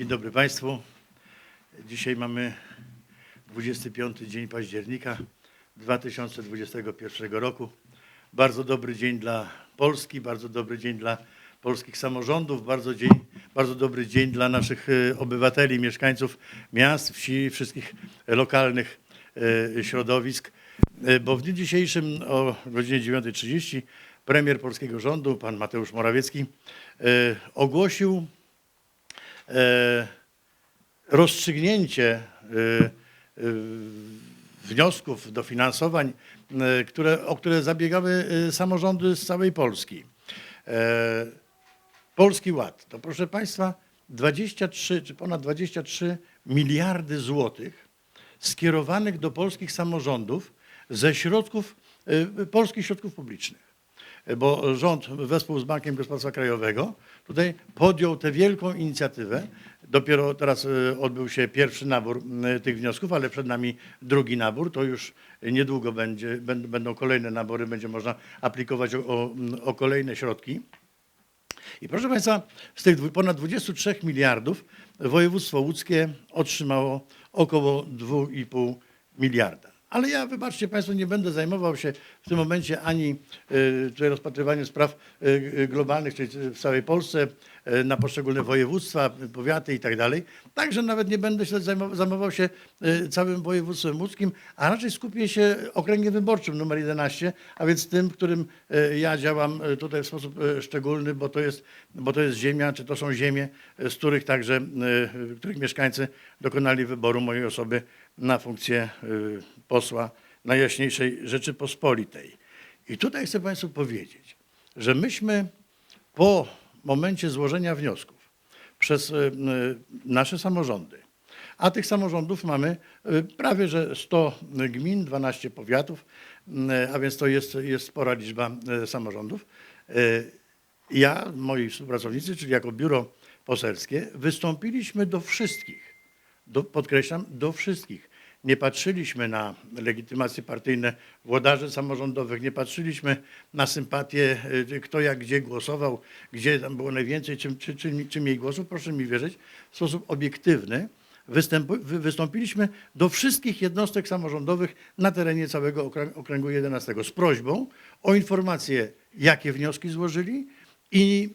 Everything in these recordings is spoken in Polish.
Dzień dobry Państwu. Dzisiaj mamy 25 dzień października 2021 roku. Bardzo dobry dzień dla Polski, bardzo dobry dzień dla polskich samorządów, bardzo, dzień, bardzo dobry dzień dla naszych e, obywateli, mieszkańców miast, wsi, wszystkich lokalnych e, środowisk, E, bo w dniu dzisiejszym o godzinie 9.30 premier polskiego rządu, pan Mateusz Morawiecki, ogłosił rozstrzygnięcie e, e, wniosków, dofinansowań, e, które, o które zabiegały e, samorządy z całej Polski. E, Polski Ład to proszę Państwa 23 czy ponad 23 miliardy złotych skierowanych do polskich samorządów ze środków, e, polskich środków publicznych bo rząd wespół z Bankiem Gospodarstwa Krajowego tutaj podjął tę wielką inicjatywę. Dopiero teraz e, odbył się pierwszy nabór tych wniosków, ale przed nami drugi nabór. To już niedługo będzie, będą- kolejne nabory, będzie można aplikować o, o, kolejne środki. I proszę Państwa, z tych ponad 23 miliardów województwo łódzkie otrzymało około 2,5 miliarda. Ale ja, wybaczcie Państwo, nie będę zajmował się w tym momencie ani y, tutaj rozpatrywaniem spraw y, y, globalnych, czyli w całej Polsce, na poszczególne województwa, powiaty i tak dalej. Także nawet nie będę się zajmował, się całym województwem łódzkim, a raczej skupię się okręgiem wyborczym numer 11, a więc tym, w którym ja działam tutaj w sposób szczególny, bo to jest, bo to jest ziemia, czy to są ziemie, z których także, których mieszkańcy dokonali wyboru mojej osoby na funkcję y, posła Najjaśniejszej Rzeczypospolitej. I tutaj chcę Państwu powiedzieć, że myśmy po momencie złożenia wniosków przez y, y, nasze samorządy, a tych samorządów mamy prawie że 100 gmin, 12 powiatów, a więc to jest, jest spora liczba samorządów. Ja, moi współpracownicy, czyli jako biuro poselskie, wystąpiliśmy do wszystkich do, podkreślam, do wszystkich. Nie patrzyliśmy na legitymacje partyjne włodarzy samorządowych, nie patrzyliśmy na sympatie, y, kto jak gdzie głosował, gdzie tam było najwięcej, czym, czy, czy, czy mniej głosów. Proszę mi wierzyć, w sposób obiektywny wystąpiliśmy do wszystkich jednostek samorządowych na terenie całego okrę- okręgu 11 z prośbą o informację, jakie wnioski złożyli, i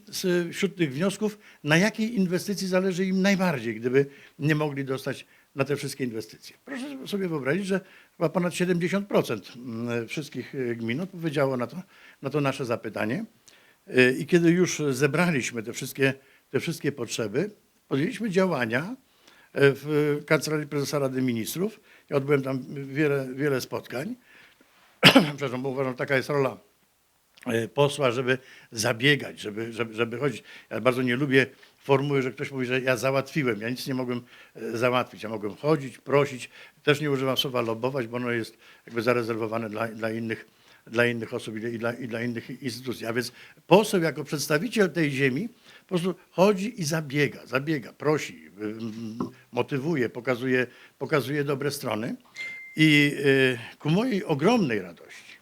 wśród tych wniosków, na jakiej inwestycji zależy im najbardziej, gdyby nie mogli dostać na te wszystkie inwestycje. Proszę sobie wyobrazić, że chyba ponad 70% mm, wszystkich y, gmin odpowiedziało na to, na to nasze zapytanie. Y, I kiedy już zebraliśmy te wszystkie, te wszystkie potrzeby, podjęliśmy działania e, w Kancelarii Prezesa Rady Ministrów. Ja odbyłem tam wiele, wiele spotkań. Przepraszam, bo uważam, że taka jest rola e, posła, żeby zabiegać, żeby, żeby, żeby chodzić. Ja bardzo nie lubię formuły, że ktoś mówi, że ja załatwiłem. Ja nic nie mogłem e, załatwić. Ja mogłem chodzić, prosić. Też nie używam słowa lobować, bo ono jest jakby zarezerwowane dla, dla, innych, dla innych osób i dla, i dla innych instytucji. A więc poseł jako przedstawiciel tej ziemi po prostu chodzi i zabiega, zabiega, prosi, motywuje, pokazuje, pokazuje dobre strony. I y, ku mojej ogromnej radości,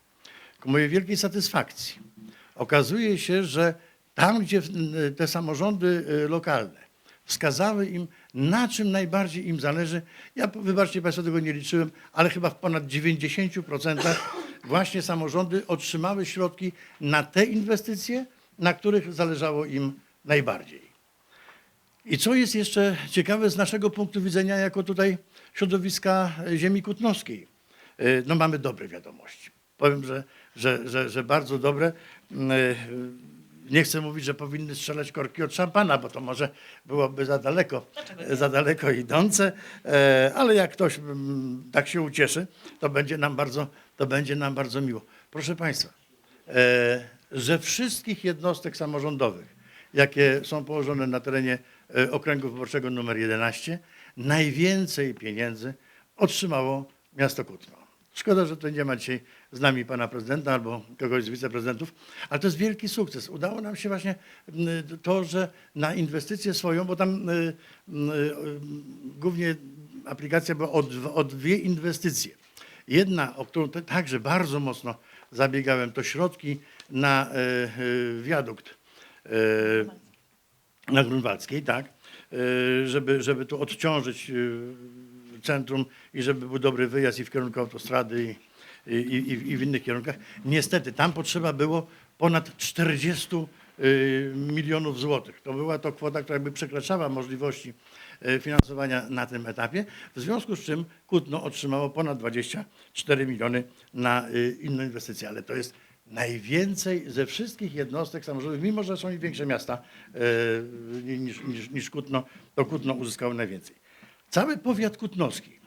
ku mojej wielkiej satysfakcji. Okazuje się, że tam, gdzie y, te samorządy y, lokalne wskazały im, na czym najbardziej im zależy, ja wybaczcie Państwo, tego nie liczyłem, ale chyba w ponad 90% właśnie samorządy otrzymały środki na te inwestycje, na których zależało im najbardziej. I co jest jeszcze ciekawe z naszego punktu widzenia, jako tutaj środowiska ziemi kutnowskiej, y, no mamy dobre wiadomości. Powiem, że, że, że, że bardzo dobre. Nie chcę mówić, że powinny strzelać korki od szampana, bo to może byłoby za daleko, za daleko idące, e, ale jak ktoś mm, tak się ucieszy, to będzie nam bardzo, to będzie nam bardzo miło. Proszę Państwa, e, ze wszystkich jednostek samorządowych, jakie są położone na terenie e, okręgu wyborczego numer 11, najwięcej pieniędzy otrzymało miasto Kutno. Szkoda, że tutaj nie ma dzisiaj z nami pana prezydenta albo kogoś z wiceprezydentów, ale to jest wielki sukces. Udało nam się właśnie m, to, że na inwestycję swoją, bo tam y, y, głównie aplikacja była o, dw- o dwie inwestycje. Jedna, o którą także bardzo mocno zabiegałem, to środki na e, e, wiadukt e, na Grunwaldzkiej, tak, żeby, żeby tu odciążyć y, centrum i żeby był dobry wyjazd i w kierunku autostrady i, i, i, w innych kierunkach. Niestety tam potrzeba było ponad 40 y, milionów złotych. To była to kwota, która jakby przekraczała możliwości y, finansowania na tym etapie, w związku z czym Kutno otrzymało ponad 24 miliony na y, inne inwestycje, ale to jest najwięcej ze wszystkich jednostek samorządowych, mimo że są i większe miasta y, niż, niż, niż Kutno, to Kutno uzyskało najwięcej. Cały powiat kutnowski,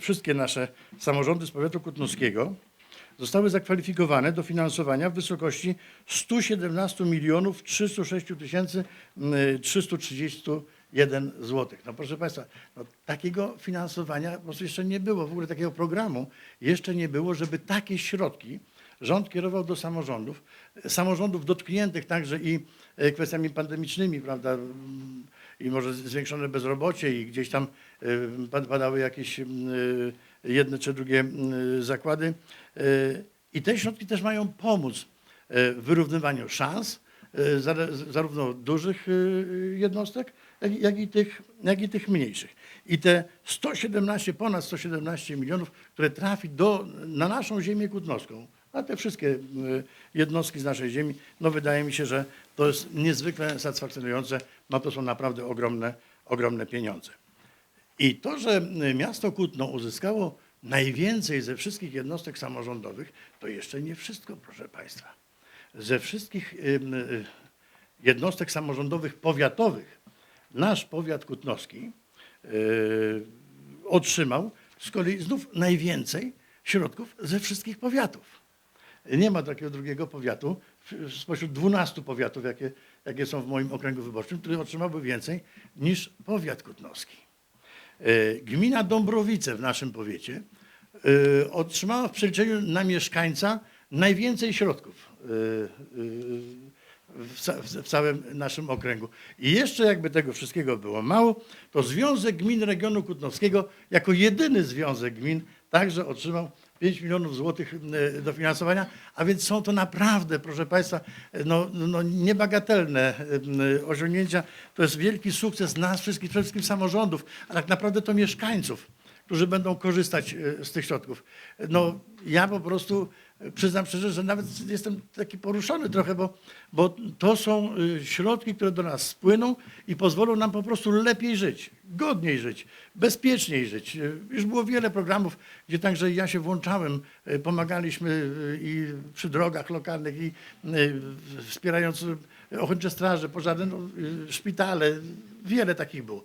wszystkie nasze samorządy z powiatu kutnowskiego zostały zakwalifikowane do finansowania w wysokości 117 milionów 306 tysięcy y, 331 złotych. No proszę Państwa, no, takiego finansowania po prostu jeszcze nie było, w ogóle takiego programu jeszcze nie było, żeby takie środki rząd kierował do samorządów, samorządów dotkniętych także i e, kwestiami pandemicznymi, prawda, mm, i może zwiększone bezrobocie i gdzieś tam padały jakieś e, jedne czy drugie mm, zakłady. I te środki też mają pomóc w wyrównywaniu szans zarówno dużych jednostek, jak, i- tych, jak i tych mniejszych. I te 117, ponad 117 milionów, które trafi do, na naszą ziemię kutnowską, na te wszystkie jednostki z naszej ziemi, no wydaje mi się, że to jest niezwykle satysfakcjonujące, no to są naprawdę ogromne, ogromne pieniądze. I to, że miasto Kutno uzyskało najwięcej ze wszystkich jednostek samorządowych, to jeszcze nie wszystko, proszę Państwa. Ze wszystkich jednostek samorządowych powiatowych, nasz powiat kutnowski y, otrzymał z kolei znów najwięcej środków ze wszystkich powiatów. Nie ma takiego drugiego powiatu spośród 12 powiatów, jakie, jakie są w moim okręgu wyborczym, który otrzymałby więcej niż powiat kutnowski. E, Gmina Dąbrowice w naszym powiecie e, otrzymała w przeliczeniu na mieszkańca najwięcej środków e, w całym naszym okręgu. I jeszcze jakby tego wszystkiego było mało, to Związek Gmin Regionu Kutnowskiego jako jedyny związek gmin także otrzymał 5 milionów złotych e, dofinansowania, a więc są to naprawdę, proszę Państwa, e, no, no niebagatelne e, osiągnięcia. To jest wielki sukces nas wszystkich, przede wszystkim samorządów, a tak naprawdę to mieszkańców, którzy będą korzystać z tych środków. No ja po prostu przyznam szczerze, że nawet jestem taki poruszony trochę, bo, bo to są e, środki, które do nas spłyną i pozwolą nam po prostu lepiej żyć, godniej żyć, bezpieczniej żyć. E, Już było wiele programów, gdzie także ja się włączałem, e, pomagaliśmy i przy drogach lokalnych i wspierając ochotnicze straże pożarne, no, szpitale, wiele takich było.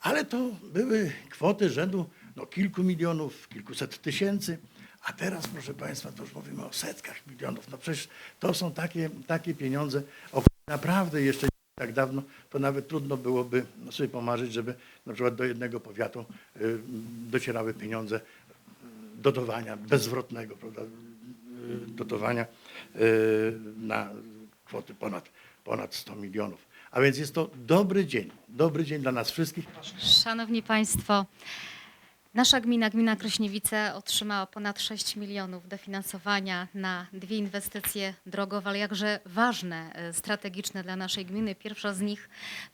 Ale to były kwoty rzędu no, kilku milionów, kilkuset tysięcy. A teraz, proszę Państwa, to już mówimy o setkach milionów. No przecież to są takie, takie pieniądze, o których naprawdę jeszcze tak dawno, to nawet trudno byłoby sobie pomarzyć, żeby na przykład do jednego powiatu y, docierały pieniądze y, dotowania bezzwrotnego, prawda, y, dotowania na kwoty ponad, ponad 100 milionów. A więc jest to dobry dzień, dobry dzień dla nas wszystkich. Szanowni Państwo, nasza gmina, gmina Krośniewice otrzymała ponad 6 milionów dofinansowania na dwie inwestycje drogowe, ale jakże ważne, e, strategiczne dla naszej gminy. Pierwsza z nich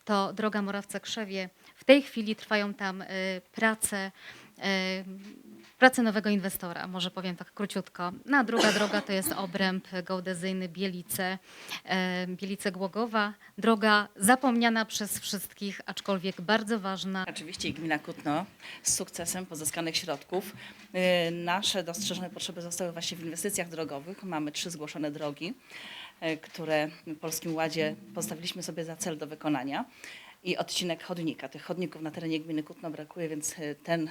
to droga Morawce-Krzewie. W tej chwili trwają tam e, prace e, prace nowego inwestora, może powiem tak króciutko. No, a druga droga to jest obręb geodezyjny Bielice, e, Bielice Głogowa. Droga zapomniana przez wszystkich, aczkolwiek bardzo ważna. Oczywiście i gmina Kutno z sukcesem pozyskanych środków. Y, Nasze dostrzeżone potrzeby zostały właśnie w inwestycjach drogowych. Mamy trzy zgłoszone drogi, y, które w Polskim Ładzie postawiliśmy sobie za cel do wykonania. I odcinek chodnika. Tych chodników na terenie gminy Kutno brakuje, więc ten,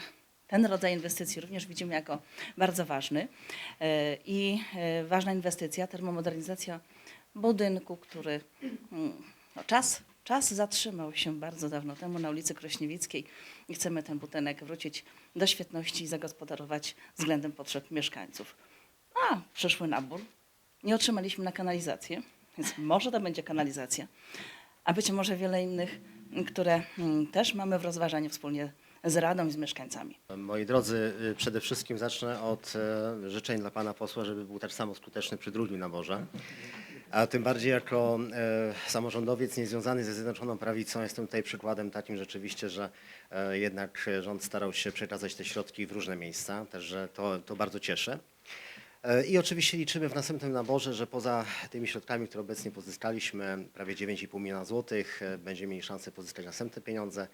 ten rodzaj inwestycji również widzimy jako bardzo ważny. Y, I y, ważna inwestycja, termomodernizacja budynku, który mm, no, czas, czas zatrzymał się bardzo dawno temu na ulicy Krośniewickiej i chcemy ten budynek wrócić do świetności i zagospodarować względem potrzeb mieszkańców. A, przyszły nabór. Nie otrzymaliśmy na kanalizację, więc może to będzie kanalizacja, a być może wiele innych, które mm, też mamy w rozważaniu wspólnie z Radą i z mieszkańcami. Moi drodzy, y, przede wszystkim zacznę od e, życzeń dla pana posła, żeby był tak samo skuteczny przy drugim naborze. A tym bardziej jako e, samorządowiec niezwiązany ze Zjednoczoną Prawicą jestem tutaj przykładem takim rzeczywiście, że e, jednak rząd starał się przekazać te środki w różne miejsca, także to, to bardzo cieszy. E, I oczywiście liczymy w następnym naborze, że poza tymi środkami, które obecnie pozyskaliśmy, prawie 9,5 miliona złotych, e, będziemy mieli szansę pozyskać następne pieniądze.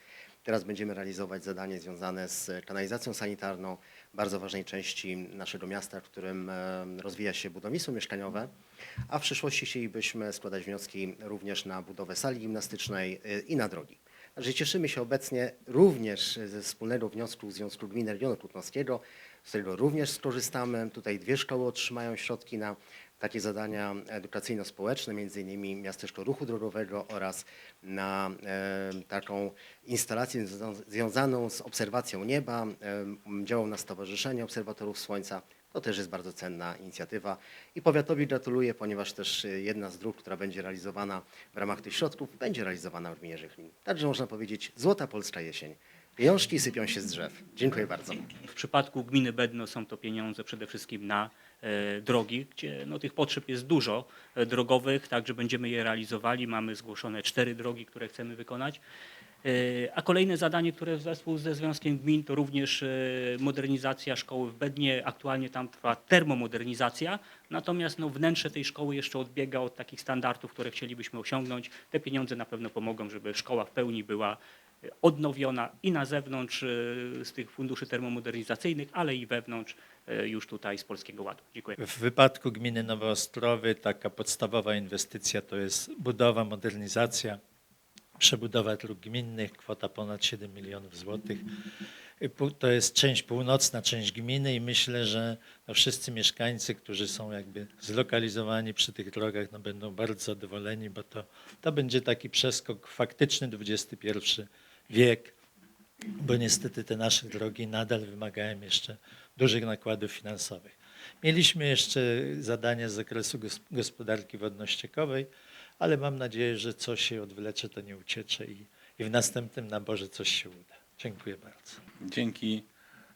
Teraz będziemy realizować zadanie związane z kanalizacją sanitarną, bardzo ważnej części naszego miasta, w którym e, rozwija się budownictwo mieszkaniowe, a w przyszłości chcielibyśmy składać wnioski również na budowę sali gimnastycznej i na drogi. Także cieszymy się obecnie również ze wspólnego wniosku Związku Gmin Regionu Kutnowskiego, z którego również skorzystamy. Tutaj dwie szkoły otrzymają środki na takie zadania edukacyjno-społeczne, między innymi Miasteczko Ruchu Drogowego oraz na taką instalację związa- związaną z obserwacją nieba. E, działają u nas Stowarzyszenie Obserwatorów Słońca. To też jest bardzo cenna inicjatywa i powiatowi gratuluję, ponieważ też e, jedna z dróg, która będzie realizowana w ramach tych środków, będzie realizowana w gminie Żychlin. Także można powiedzieć złota polska jesień. Pieniążki sypią się z drzew. Dziękuję bardzo. W przypadku gminy Bedno są to pieniądze przede wszystkim na e, drogi, gdzie no, tych potrzeb jest dużo e, drogowych, także będziemy je realizowali. Mamy zgłoszone cztery drogi, które chcemy wykonać. E, A kolejne zadanie, które zespół ze Związkiem Gmin, to również e, modernizacja szkoły w Bednie. Aktualnie tam trwa termomodernizacja, natomiast no, wnętrze tej szkoły jeszcze odbiega od takich standardów, które chcielibyśmy osiągnąć. Te pieniądze na pewno pomogą, żeby szkoła w pełni była e, odnowiona i na zewnątrz z tych funduszy termomodernizacyjnych, ale i wewnątrz już tutaj z Polskiego Ładu. Dziękuję. W wypadku gminy Nowe Ostrowy taka podstawowa inwestycja to jest budowa, modernizacja, przebudowa dróg gminnych, kwota ponad 7 milionów złotych. To jest część północna, część gminy i myślę, że no wszyscy mieszkańcy, którzy są jakby zlokalizowani przy tych drogach, no będą bardzo zadowoleni, bo to, to będzie taki przeskok faktyczny XXI wiek, bo niestety te nasze drogi nadal wymagają jeszcze dużych nakładów finansowych. Mieliśmy jeszcze zadania z zakresu gos- gospodarki wodno-ściekowej, ale mam nadzieję, że coś się odwlecze, to nie uciecze i, i w następnym naborze coś się uda. Dziękuję bardzo. dzięki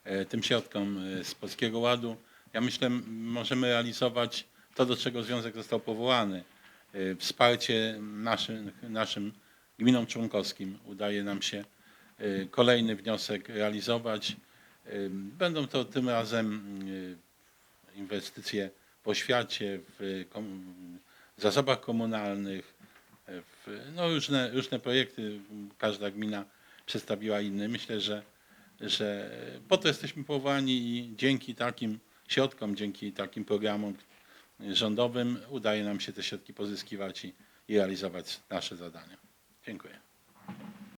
e, tym środkom e, z Polskiego Ładu, ja myślę, możemy realizować to, do czego związek został powołany. E, Wsparcie naszym, naszym gminom członkowskim. Udaje nam się kolejny wniosek realizować. Będą to tym razem e, inwestycje w oświacie, w zasobach komunalnych, e, w, no różne, różne projekty. Każda gmina przedstawiła inny. Myślę, że, że po to jesteśmy powołani i dzięki takim środkom, dzięki takim programom rządowym udaje nam się te środki pozyskiwać i, i realizować nasze zadania. Dziękuję.